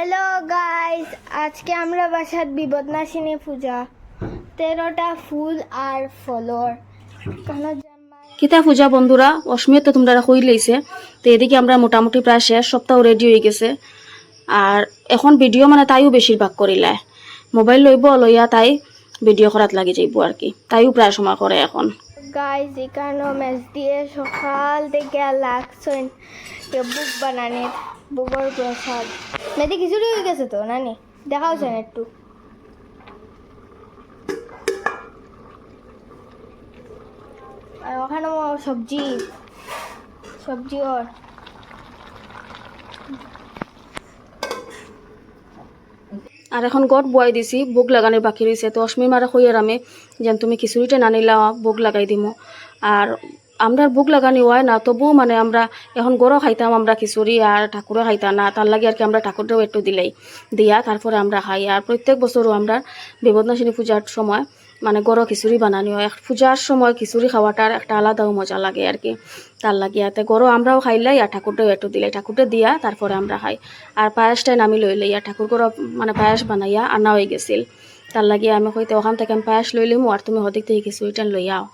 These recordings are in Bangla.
হ্যালো গাইস আজকে আমরা বাসাত বিপদনাশিনী পূজা। তেরোটা ফুল আর ফলর। কিতা পূজা বন্ধুরা? অসমিয়া তো তোমরা কই লইছে তো এদিকে আমরা মোটামুটি প্রায় শেষ সপ্তাহ রেডি হয়ে গেছে। আর এখন ভিডিও মানে তাইও বেশিরভাগ করিলে মোবাইল লইব লইয়া তাই ভিডিও করাত লাগি যাইব আর কি তাইও প্রায় সময় করে এখন। গাইস এখানেও ম্যাচ দিয়ে সকাল থেকে লাগছেন বুক বানানির বুকর প্রসাদ। মেয়েদি খিচুড়ি হয়ে গেছে তো, নানি? দেখাওছেন একটু। আর ওখানে সবজি সবজি ওর। আর এখন গট বয় দিছি বুক লাগানোর বাকি রয়েছে তো অশ্মি মারা হইয়ার আমি, যেন তুমি খিচুড়িটা না নিলা বুক লাগাই দিম। আর আমরা বুক লাগানি হয় না তবুও মানে আমরা এখন গরো খাইতাম, আমরা খিচুড়ি আর ঠাকুরও খাইতাম না। তার লাগে আর কি আমরা ঠাকুরটাও একটু দিলাই। দিয়া তারপরে আমরা খাই। আর প্রত্যেক বছরও আমরা বিপদনাশিনী পূজার সময় মানে গরো খিচুড়ি বানানি হয়। পূজার সময় খিচুড়ি খাওয়াটার একটা আলাদাও মজা লাগে আর কি। তার লাগিয়া তে গরো আমরাও খাইলাই আর ঠাকুরটাও একটু দিলাই ঠাকুরটা দিয়া তারপরে আমরা খাই আর পায়েসটাই নামি লই লইয়া ঠাকুর গরো মানে পায়েস বানাইয়া আনা হয়ে গেছিল। তার লাগিয়া আমি কইতে ওখান থেকে আমি পায়েস লই লিমু আর তুমি হদিক থেকে খিচুড়িটা লইয়াও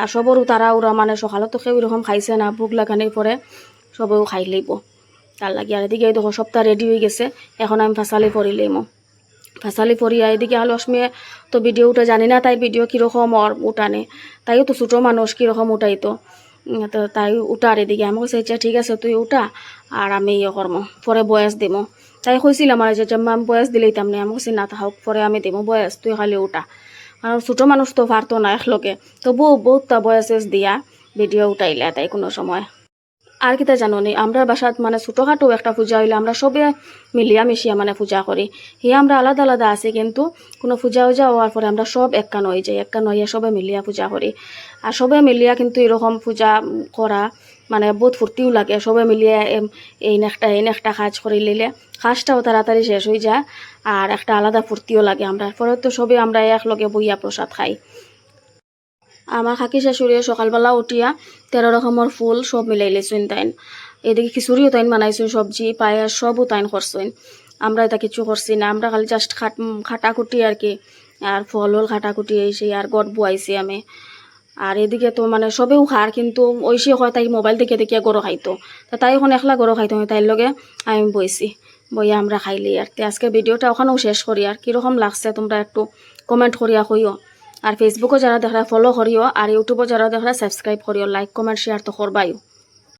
আর সবরও তারা ওরা মানে সকালে তো কেউ এরকম খাইছে না ভোগ লাগানোর পরে সবেও খাই লইব তার লাগি আর এদিকে দেখো সপ্তাহ রেডি হয়ে গেছে, এখন আমি ফাঁসালি পরি লইমো ফাঁসালি পরিয়া এদিকে আলো অসমিয়ে তো ভিডিওটা জানি না তাই ভিডিও কীরকম ওর উঠানে তাইও তো ছোটো মানুষ কীরকম উঠাইতো উম, তো তাই উঠার এদিকে আমি কইছে আচ্ছা ঠিক আছে তুই উঠা আর আমি ইয়ে করমো পরে বয়স দিমো। তাই কইছিলাম আর যে আমি বয়স দিলেই তামনি আমি কইছি না তাহক পরে আমি দিমো বয়স তুই খালি উঠা কারণ ছোটো মানুষ তো পারতো না একলগে। তবুও বহুতটা বয়সেস দিয়া ভিডিও উঠাইলে তাই কোনো সময়। আর কিতা জানো নি? আমরা বাসাত মানে ছোটোখাটো একটা পূজা হইলে আমরা সবে মিলিয়া মিশিয়া মানে পূজা করি। হে আমরা আলাদা আলাদা আছি কিন্তু কোনো পূজা উজা হওয়ার পরে আমরা সব একখান হয়ে যাই একখান হইয়া সবে মিলিয়া পূজা করি। আর সবে মিলিয়া কিন্তু এরকম পূজা করা মানে বহুত ফুর্তিও লাগে। সবে মিলিয়ে এই একটা এই একটা কাজ করে নিলে কাজটাও তাড়াতাড়ি শেষ হয়ে যায় আর একটা আলাদা ফুর্তিও লাগে। আমরা, পরে তো সবে আমরা একলগে বইয়া প্রসাদ খাই। আমার খাকি শাশুড়িয়ে সকালবেলা উঠিয়া তেরো রকমের ফুল সব মিলাই লেছুন তাইন। এদিকে খিচুড়িও তাইন বানাইছুন সবজি পায়েস সবও তাইন করছুন আমরা এটা কিছু করছি না আমরা খালি জাস্ট খাট খাটা খাটাকুটি আর কি আর ফল হল খাটাকুটি এসে আর গড় বুয়াইছি আমি। আর এদিকে তো মানে সবেও খার কিন্তু ঐশী হয় তাই মোবাইল দেখে দেখিয়া গরো খাইতো। তা তাই এখন একলা গরো খাইতো না, তাইর লগে আমি বইছি বইয়া আমরা খাইলি আর তে আজকে ভিডিওটা ওখানেও শেষ করি আর কীরকম লাগছে তোমরা একটু কমেন্ট করিয়া কইও আর ফেসবুকও যারা দেখা ফলো করিও, আর ইউটিউবও যারা দেখা সাবস্ক্রাইব করিও লাইক কমেন্ট শেয়ার তো করবাইও।